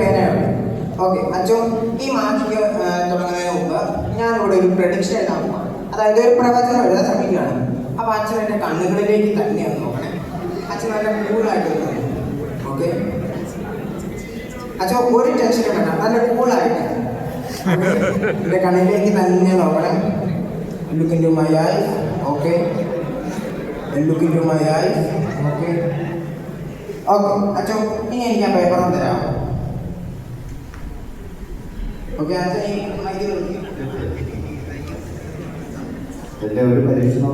പേനയാണ് okay അച്ഛൻ ഈ magic തുടങ്ങുന്നതിന് മുമ്പ് ഞാനിവിടെ ഒരു പ്രഡിക്ഷൻ എഴുതാൻ അതായത് ഒരു പ്രവചനം എഴുതാൻ ശ്രമിക്കുകയാണ്. അപ്പോൾ അച്ഛൻ എന്റെ കണ്ണുകളിലേക്ക് തന്നെയാണ് നോക്കണേ. അച്ഛൻ നല്ല കൂളായിട്ട് ഓക്കെ അച്ഛൻ ഒരു ടെൻഷനും വേണ്ട. നല്ല കൂളായിട്ട് എന്റെ കണ്ണിലേക്ക് തന്നെ നോക്കണേ. Look into my eye okay look into my eye okay okay അച്ഛൻ ഇനി എനിക്ക് ആ പേപ്പർ തരാമോ ഓക്കെ അച്ഛൻ ഈ മൈക്ക് നോക്കി ഒരു പരീക്ഷണം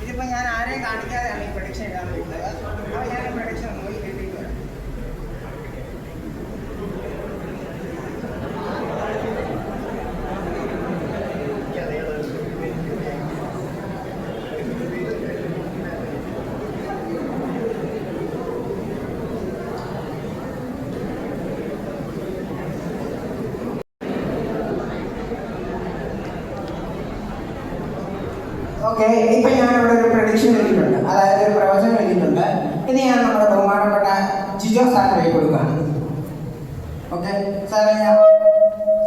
ഇതിപ്പോ ഞാൻ ആരെയും കാണിക്കാതെയാണ് ഈ പ്രൊഡിക്ഷൻ എഴുതാൻ പറ്റുന്നത് അപ്പോൾ ഞാൻ ഈ പ്രൊഡിക്ഷൻ നോക്കി എഴുതിയിട്ട് വരാം ഓക്കെ ഇപ്പൊ ഞാൻ ഇവിടെ ഒരു പ്രഡിക്ഷൻ എഴുതിയിട്ടുണ്ട്. അതായത് ഒരു പ്രവചനം എഴുതിയിട്ടുണ്ട്. ഇത് ഞാൻ നമ്മുടെ ബഹുമാനപ്പെട്ട ജിജോ സാറിന് കൈ കൊടുക്കുകയാണ്. ഓക്കെ സാറേ ഞാൻ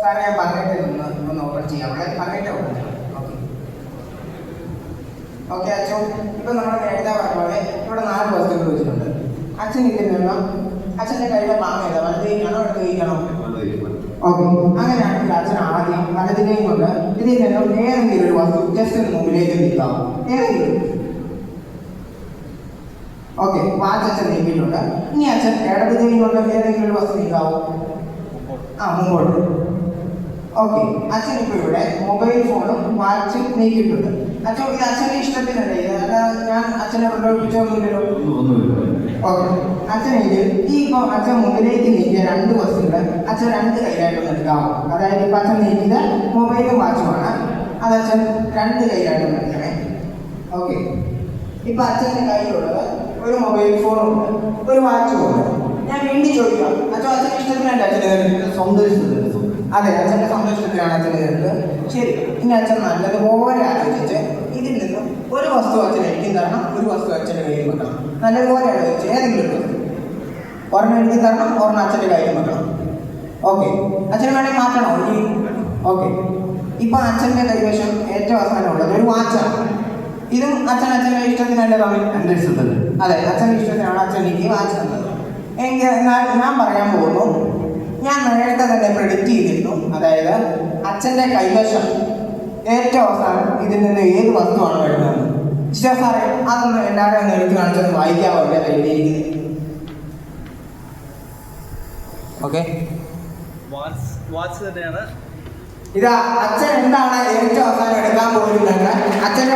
സാറേ ഞാൻ പറഞ്ഞിട്ട് ഒന്ന് ഒന്ന് ഓപ്പൺ ചെയ്യാം. അവിടെ പറഞ്ഞിട്ട് ഓപ്പൺ ചെയ്യാം. ഓക്കെ അച്ഛൻ ഇപ്പൊ നമ്മൾ നേരത്തെ പറഞ്ഞ പോലെ ഇവിടെ നാല് വസ്തുക്കൾ വെച്ചിട്ടുണ്ട്. അച്ഛൻ ഇതിൽ അച്ഛന്റെ കയ്യിലെ പാങ്ങ ഏതാ? വലത് കൈക്കാണോ ഇടത് കൈക്കാണോ ഓക്കെ അങ്ങനെയാണെങ്കിൽ അച്ഛൻ കൈ കൊണ്ട് ഇതിൽ ഏതെങ്കിലും ഒരു വസ്തു ജസ്റ്റ് മുമ്പിലേക്ക് നീക്കാം. ഏതെങ്കിലും. ഓക്കെ വാച്ച് നീക്കിയിട്ടുണ്ട്. ഇനി അച്ഛൻ ഇടത് കൊണ്ട് ഏതെങ്കിലും ഒരു വസ്തു നീക്കാവോ? ആ മുമ്പോട്ട്. ഓക്കെ അച്ഛൻ ഇപ്പൊ ഇവിടെ മൊബൈൽ ഫോണും വാച്ചും നീക്കിയിട്ടുണ്ട്. അച്ഛൻ ഇത് അച്ഛന്റെ ഇഷ്ടത്തിനല്ലേ? അല്ല അല്ലാതെ ഞാൻ അച്ഛനെ പ്രലോഭിപ്പിച്ചൊന്നുമില്ലല്ലോ ഓക്കെ അച്ഛനെങ്കിൽ ഈ ഇപ്പൊ അച്ഛൻ മുമ്പിലേക്ക് നീക്കിയ രണ്ട് വസ്തുക്കൾ അച്ഛൻ രണ്ട് കൈയിലായിട്ടൊന്ന് എടുക്കാമോ അതായത് ഇപ്പൊ അച്ഛൻ നീക്കിയത് മൊബൈലും വാച്ചുമാണ് അത് അച്ഛൻ രണ്ട് കൈയിലായിട്ടൊന്ന് എടുക്കണേ ഓക്കെ ഇപ്പൊ അച്ഛന്റെ കയ്യിലുള്ളത് ഒരു മൊബൈൽ ഫോണുണ്ട് ഒരു വാച്ചും ഉണ്ട്. ഞാൻ വീണ്ടും ചോദിക്കാം. അച്ഛൻ അച്ഛന്റെ ഇഷ്ടത്തിനല്ല അച്ഛൻ കയറുന്നത് സ്വന്തം ഇഷ്ടത്തിന് അതെ അച്ഛന്റെ അച്ഛൻ കയറുന്നത് ശരി ഇനി അച്ഛൻ നല്ലതുപോലെ ആലോചിച്ച് ഇതിൽ നിന്നും ഒരു വസ്തു അച്ഛൻ എനിക്കും തരണം ഒരു വസ്തു അച്ഛന്റെ കയ്യിൽ വെക്കണം. നല്ലതുപോലെ ആലോചിച്ച് ഏതെങ്കിലും ഒരു. ഒരെണ്ണം എനിക്ക് തരണം ഒരെണ്ണം അച്ഛന്റെ കയ്യിൽ വെക്കണം. ഓക്കെ. അച്ഛന് വേണമെങ്കിൽ മാറ്റണോ? ഇനി? ഓക്കെ. ഇപ്പൊ അച്ഛന്റെ കൈവശം ഏറ്റവും അവസാനമുള്ളത് ഒരു വാച്ചാണ്. ഇതും അച്ഛൻ അച്ഛന്റെ ഇഷ്ടത്തിനല്ലേ തമ്മിൽ? എന്റെ ഇഷ്ടത്തിന്. അതെ അച്ഛന്റെ ഇഷ്ടത്തിനാണ് അച്ഛൻ എനിക്ക് വാച്ച് തന്നത്. എങ്കിൽ എന്നാൽ ഞാൻ പറയാൻ പോകുന്നു. ഞാൻ നേരത്തെ തന്നെ പ്രെഡിക്റ്റ് ചെയ്തിരുന്നു. അതായത് അച്ഛന്റെ കൈവശം ഏറ്റവും അവസാനം ഇതിൽ നിന്ന് ഏത് വസ്തുവാണ് വരുന്നത്? ജിജോ സാറേ അതൊന്ന് എല്ലാവരും ഒന്ന് എടുത്ത് കാണിച്ചൊന്ന് വായിക്കാമോ എന്റെ കയ്യിലിരിക്കുന്നത്. ഓക്കെ. ഇതാ അച്ഛൻ എന്താണ് ഏറ്റവും അവസാനം എടുക്കാൻ പോയിരുന്നത് അച്ഛന്റെ